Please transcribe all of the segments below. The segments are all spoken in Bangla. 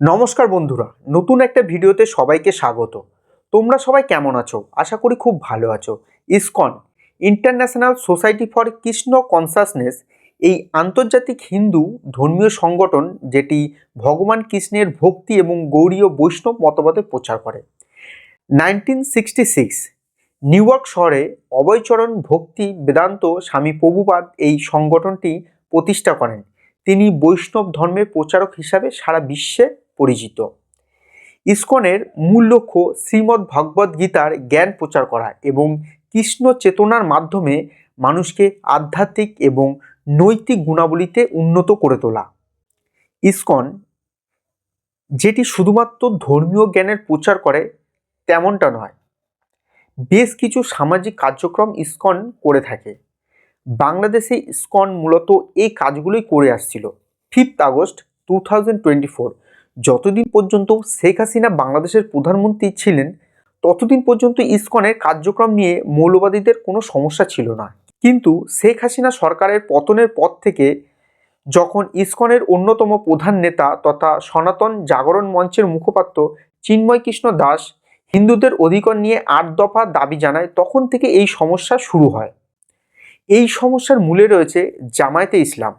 নমস্কার বন্ধুরা, নতুন একটা ভিডিওতে সবাইকে স্বাগত। তোমরা সবাই কেমন আছো? আশা করি খুব ভালো আছো। ISKCON international society for Krishna consciousness, এই আন্তর্জাতিক হিন্দু ধর্মীয় সংগঠন যেটি ভগবান কৃষ্ণের ভক্তি এবং গৌরীয় বৈষ্ণব মতবাদের প্রচার করে। Nineteen sixty six New York শহরে অভয়চরণ ভক্তি বেদান্ত স্বামী প্রভুপাদ এই সংগঠনটি প্রতিষ্ঠা করেন। তিনি বৈষ্ণব ধর্মের প্রচারক হিসাবে সারা বিশ্বে পরিচিত। ইসকনের মূল লক্ষ্য শ্রীমদ্ ভগবদ্ গীতার জ্ঞান প্রচার করা এবং কৃষ্ণ চেতনার মাধ্যমে মানুষকে আধ্যাত্মিক এবং নৈতিক গুণাবলীতে উন্নত করে তোলা। ইসকন, যেটি শুধুমাত্র ধর্মীয় জ্ঞানের প্রচার করে, তেমনটা নয়। বেশ কিছু সামাজিক কার্যক্রম ইসকন করে থাকে। বাংলাদেশে ইসকন মূলত এই কাজগুলোই করে আসছিল। Fifth August, two thousand twenty four যতদিন পর্যন্ত শেখ হাসিনা বাংলাদেশের প্রধানমন্ত্রী ছিলেন, ততদিন পর্যন্ত ইসকনের কার্যক্রম নিয়ে মৌলবাদীদের কোনো সমস্যা ছিল না। কিন্তু শেখ হাসিনা সরকারের পতনের পর থেকে যখন ইসকনের অন্যতম প্রধান নেতা তথা সনাতন জাগরণ মঞ্চের মুখপাত্র চিন্ময় কৃষ্ণ দাস হিন্দুদের অধিকার নিয়ে আট দফা দাবি জানায়, তখন থেকে এই সমস্যা শুরু হয়। এই সমস্যার মূলে রয়েছে জামায়াতে ইসলাম।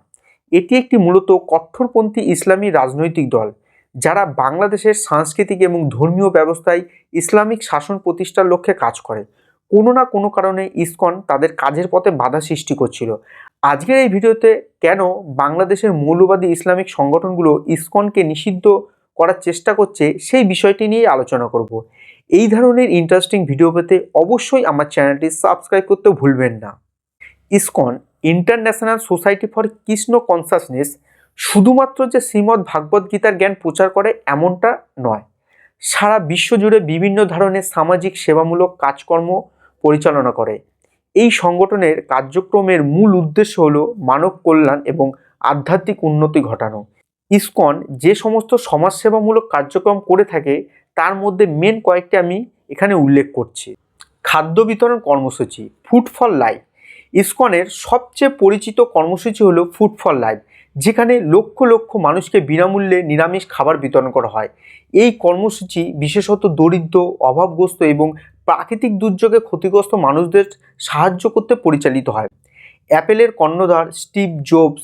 এটি একটি মূলত কট্টরপন্থী ইসলামী রাজনৈতিক দল। যারা বাংলাদেশের সাংস্কৃতিক এবং ধর্মীয় ব্যবস্থায় ইসলামিক শাসন প্রতিষ্ঠার লক্ষ্যে কাজ করে, কোনো না কোনো কারণে ইসকন তাদের কাজের পথে বাধা সৃষ্টি করছিল। আজকের এই ভিডিওতে কেন বাংলাদেশের মৌলবাদী ইসলামিক সংগঠনগুলো ইসকনকে নিষিদ্ধ করার চেষ্টা করছে সেই বিষয়টি নিয়ে আলোচনা করব। এই ধরনের ইন্টারেস্টিং ভিডিও পেতে অবশ্যই আমার চ্যানেলটি সাবস্ক্রাইব করতে ভুলবেন না। ISKCON international society for Krishna consciousness শুধুমাত্র যে শ্রীমদ্ ভাগবত গীতার জ্ঞান প্রচার করে এমনটা নয়। সারা বিশ্ব জুড়ে বিভিন্ন ধরনের সামাজিক সেবামূলক কাজকর্ম পরিচালনা করে। এই সংগঠনের কার্যক্রমের মূল উদ্দেশ্য হল মানব কল্যাণ এবং আধ্যাত্মিক উন্নতি ঘটানো। ইসকন যে সমস্ত সমাজসেবামূলক কার্যক্রম করে থাকে, তার মধ্যে মেন কয়েকটি আমি এখানে উল্লেখ করছি। খাদ্য বিতরণ কর্মসূচি ফুড ফর লাইফ ইসকনের সবচেয়ে পরিচিত কর্মসূচি হলো ফুড ফর লাইফ যেখানে লক্ষ লক্ষ মানুষকে বিনামূল্যে নিরামিষ খাবার বিতরণ করা হয়। এই কর্মসূচি বিশেষত দরিদ্র, অভাবগ্রস্ত এবং প্রাকৃতিক দুর্যোগে ক্ষতিগ্রস্ত মানুষদের সাহায্য করতে পরিচালিত হয়। অ্যাপেলের কর্ণধার স্টিভ জবস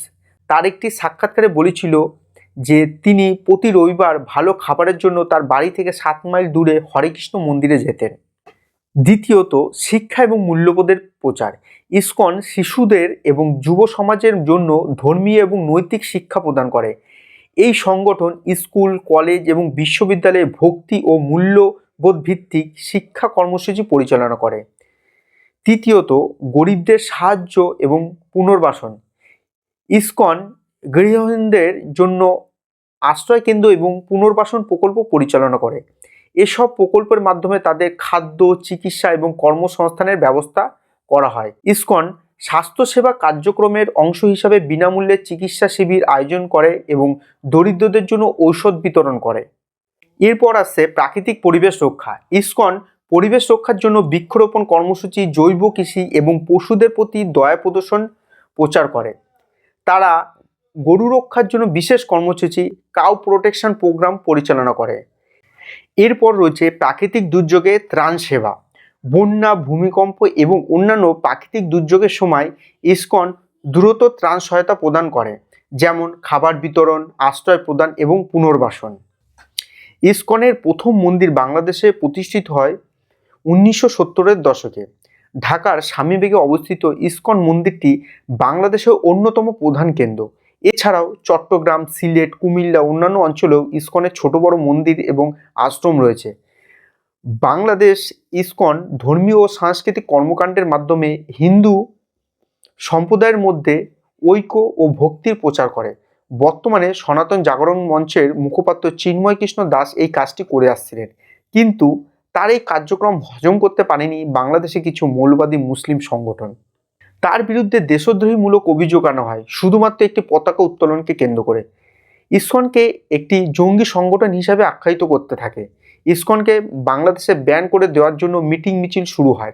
তার একটি সাক্ষাৎকারে বলেছিল যে তিনি প্রতি রবিবার ভালো খাবারের জন্য তার বাড়ি থেকে সাত মাইল দূরে হরেকৃষ্ণ মন্দিরে যেতেন। দ্বিতীয়ত শিক্ষা এবং মূল্যবোধের প্রচার। ইসকন শিশুদের এবং যুব সমাজের জন্য ধর্মীয় এবং নৈতিক শিক্ষা প্রদান করে। এই সংগঠন স্কুল, কলেজ এবং বিশ্ববিদ্যালয়ে ভক্তি ও মূল্যবোধ ভিত্তিক শিক্ষা কর্মসূচি পরিচালনা করে। তৃতীয়ত, গরিবদের সাহায্য এবং পুনর্বাসন। ইসকন গৃহহীনদের জন্য আশ্রয় কেন্দ্র এবং পুনর্বাসন প্রকল্প পরিচালনা করে। এসব প্রকল্পের মাধ্যমে তাদের খাদ্য, চিকিৎসা এবং কর্মসংস্থানের ব্যবস্থা করা হয়। ইসকন স্বাস্থ্যসেবা কার্যক্রমের অংশ হিসাবে বিনামূল্যে চিকিৎসা শিবির আয়োজন করে এবং দরিদ্রদের জন্য ঔষধ বিতরণ করে। এরপর আসছে প্রাকৃতিক পরিবেশ রক্ষা। ইসকন পরিবেশ রক্ষার জন্য বৃক্ষরোপণ কর্মসূচি, জৈব কৃষি এবং পশুদের প্রতি দয়া প্রদর্শন প্রচার করে। তারা গরু রক্ষার জন্য বিশেষ কর্মসূচি, কাউ প্রোটেকশন প্রোগ্রাম পরিচালনা করে। এরপর রয়েছে প্রাকৃতিক দুর্যোগে ত্রাণ সেবা। বন্যা, ভূমিকম্প এবং অন্যান্য প্রাকৃতিক দুর্যোগের সময় ইসকন দ্রুত ত্রাণ সহায়তা প্রদান করে, যেমন খাবার বিতরণ, আশ্রয় প্রদান এবং পুনর্বাসন। ইসকনের প্রথম মন্দির বাংলাদেশে প্রতিষ্ঠিত হয় উনিশশো সত্তরের দশকে। ঢাকার স্বামীবেগে অবস্থিত ইসকন মন্দিরটি বাংলাদেশের অন্যতম প্রধান কেন্দ্র। এছাড়াও চট্টগ্রাম, সিলেট, কুমিল্লা অন্যান্য অঞ্চলেও ইসকনের ছোট বড় মন্দির এবং আশ্রম রয়েছে। বাংলাদেশ, ইসকন ধর্মীয় ও সাংস্কৃতিক কর্মকাণ্ডের মাধ্যমে হিন্দু সম্প্রদায়ের মধ্যে ঐক্য ও ভক্তির প্রচার করে। বর্তমানে সনাতন জাগরণ মঞ্চের মুখপাত্র চিন্ময় কৃষ্ণ দাস এই কাজটি করে আসছিলেন। কিন্তু তার এই কার্যক্রম হজম করতে পারেনি বাংলাদেশে কিছু মৌলবাদী মুসলিম সংগঠন। তার বিরুদ্ধে দেশদ্রোহীমূলক অভিযোগ আনা হয়, শুধুমাত্র একটি পতাকা উত্তোলনকে কেন্দ্র করে। ইসকনকে একটি জঙ্গি সংগঠন হিসাবে আখ্যায়িত করতে থাকে। ইসকনকে বাংলাদেশে ব্যান করে দেওয়ার জন্য মিটিং মিছিল শুরু হয়।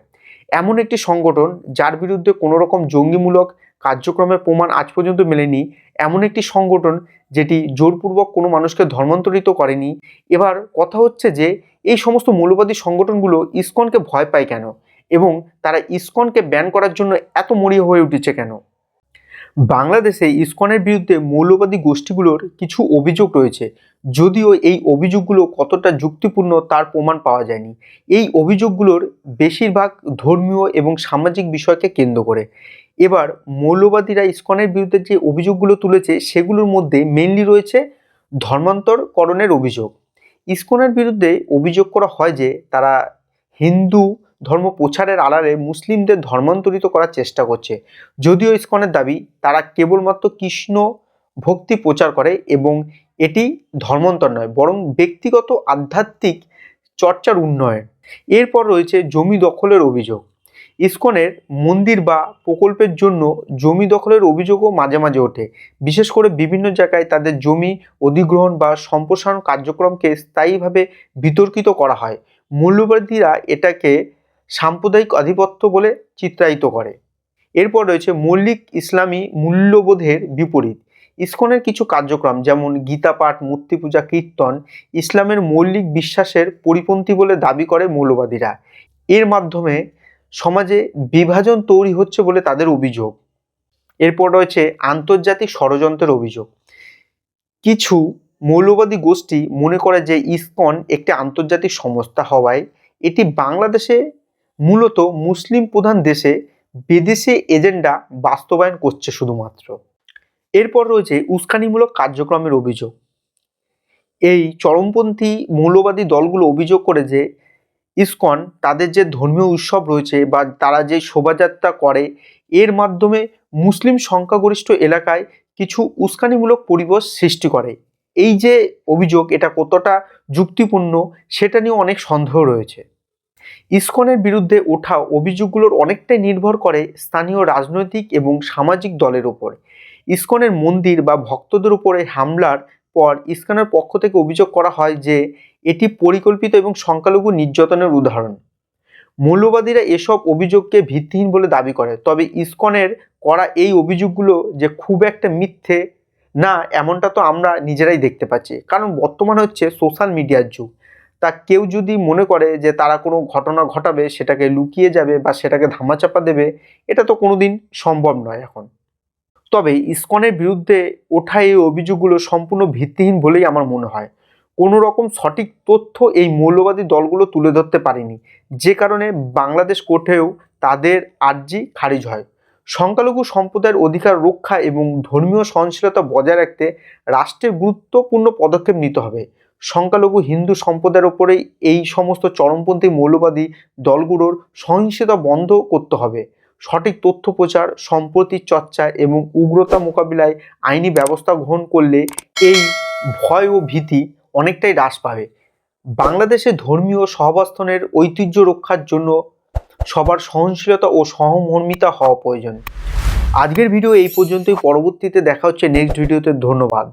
এমন একটি সংগঠন যার বিরুদ্ধে কোনো রকম জঙ্গিমূলক কার্যক্রমের প্রমাণ আজ পর্যন্ত মেলেনি, এমন একটি সংগঠন যেটি জোরপূর্বক কোনো মানুষকে ধর্মান্তরিত করেনি। এবার কথা হচ্ছে যে, এই সমস্ত মৌলবাদী সংগঠনগুলো ইসকনকে ভয় পায় কেন? এবং তারা ইসকনকে ব্যান করার জন্য এত মরিয়া হয়ে উঠেছে কেন? বাংলাদেশে ইসকনের বিরুদ্ধে মৌলবাদী গোষ্ঠীগুলোর কিছু অভিযোগ রয়েছে। যদিও এই অভিযোগগুলো কতটা যুক্তিপূর্ণ তার প্রমাণ পাওয়া যায়নি। এই অভিযোগগুলোর বেশিরভাগ ধর্মীয় এবং সামাজিক বিষয়কে কেন্দ্র করে। এবার মৌলবাদীরা ইসকনের বিরুদ্ধে যে অভিযোগগুলো তুলেছে, সেগুলোর মধ্যে মেনলি রয়েছে ধর্মান্তরকরণের অভিযোগ। ইসকনের বিরুদ্ধে অভিযোগ করা হয় যে, তারা হিন্দু ধর্ম প্রচারের আড়ালে মুসলিমদের ধর্মান্তরিত করার চেষ্টা করছে। যদিও ইসকনের দাবি, তারা কেবলমাত্র কৃষ্ণ ভক্তি প্রচার করে এবং এটি ধর্মান্তর নয়, বরং ব্যক্তিগত আধ্যাত্মিক চর্চার উন্নয়ন। এরপর রয়েছে জমি দখলের অভিযোগ। ইসকনের মন্দির বা প্রকল্পের জন্য জমি দখলের অভিযোগও মাঝে মাঝে ওঠে। বিশেষ করে বিভিন্ন জায়গায় তাদের জমি অধিগ্রহণ বা সম্প্রসারণ কার্যক্রমকে স্থায়ীভাবে বিতর্কিত করা হয়। মূল্যবাদীরা এটাকে সাম্প্রদায়িক আধিপত্য বলে চিত্রায়িত করে। এরপর রয়েছে মৌলিক ইসলামী মূল্যবোধের বিপরীত। ইসকনের কিছু কার্যক্রম যেমন গীতা পাঠ মূর্তি পূজা কীর্তন, ইসলামের মৌলিক বিশ্বাসের পরিপন্থী বলে দাবি করে মৌলবাদীরা। এর মাধ্যমে সমাজে বিভাজন তৈরি হচ্ছে বলে তাদের অভিযোগ। এরপর রয়েছে আন্তর্জাতিক ষড়যন্ত্রের অভিযোগ। কিছু মৌলবাদী গোষ্ঠী মনে করে যে ইসকন একটি আন্তর্জাতিক সংস্থা হওয়ায় এটি বাংলাদেশে মূলত মুসলিম প্রধান দেশে বিদেশি এজেন্ডা বাস্তবায়ন করছে শুধুমাত্র। এরপর রয়েছে উস্কানিমূলক কার্যক্রমের অভিযোগ। এই চরমপন্থী মৌলবাদী দলগুলো অভিযোগ করে যে ইসকন তাদের যে ধর্মীয় উৎসব রয়েছে বা তারা যে শোভাযাত্রা করে, এর মাধ্যমে মুসলিম সংখ্যাগরিষ্ঠ এলাকায় কিছু উস্কানিমূলক পরিবেশ সৃষ্টি করে। এই যে অভিযোগ এটা কতটা যুক্তিপূর্ণ সেটা নিয়ে অনেক সন্দেহ রয়েছে। ইসকনের বিরুদ্ধে ওঠা অভিযোগগুলোর অনেকটাই নির্ভর করে স্থানীয় রাজনৈতিক এবং সামাজিক দলের ওপর ইসকনের মন্দির বা ভক্তদের উপরে হামলার পর ইসকনের পক্ষ থেকে অভিযোগ করা হয় যে, এটি পরিকল্পিত এবং সংখ্যালঘু নির্যাতনের উদাহরণ। মৌলবাদীরা এসব অভিযোগকে ভিত্তিহীন বলে দাবি করে, তবে ইসকনের করা এই অভিযোগগুলো যে খুব একটা মিথ্যে না, এমনটা তো আমরা নিজেরাই দেখতে পাচ্ছি। কারণ বর্তমান হচ্ছে সোশ্যাল মিডিয়ার যুগ। তা কেউ যদি মনে করে যে তারা কোনো ঘটনা ঘটাবে, সেটাকে লুকিয়ে যাবে বা সেটাকে ধামাচাপা দেবে, এটা তো কোনো দিন সম্ভব নয় এখন। তবে ইসকনের বিরুদ্ধে ওঠা এই অভিযোগগুলো সম্পূর্ণ ভিত্তিহীন বলেই আমার মনে হয়। কোনো রকম সঠিক তথ্য এই মৌলবাদী দলগুলো তুলে ধরতে পারেনি। যে কারণে বাংলাদেশ কোর্টেও তাদের আর্জি খারিজ হয়। সংখ্যালঘু সম্প্রদায়ের অধিকার রক্ষা এবং ধর্মীয় সহনশীলতা বজায় রাখতে রাষ্ট্রের গুরুত্বপূর্ণ পদক্ষেপ নিতে হবে। সংখ্যালঘু হিন্দু সম্প্রদায়ের ওপরে এই সমস্ত চরমপন্থী মৌলবাদী দলগুলোর সহিংসতা বন্ধ করতে হবে। সঠিক তথ্য প্রচার সম্প্রতির চর্চা এবং উগ্রতা মোকাবিলায় আইনি ব্যবস্থা গ্রহণ করলে এই ভয় ও ভীতি অনেকটাই হ্রাস পাবে। বাংলাদেশে ধর্মীয় সহাবস্থানের ঐতিহ্য রক্ষার জন্য সবার সহনশীলতা ও সহমর্মিতা হওয়া প্রয়োজন। আজকের ভিডিও এই পর্যন্তই। পরবর্তীতে দেখা হচ্ছে নেক্সট ভিডিওতে ধন্যবাদ।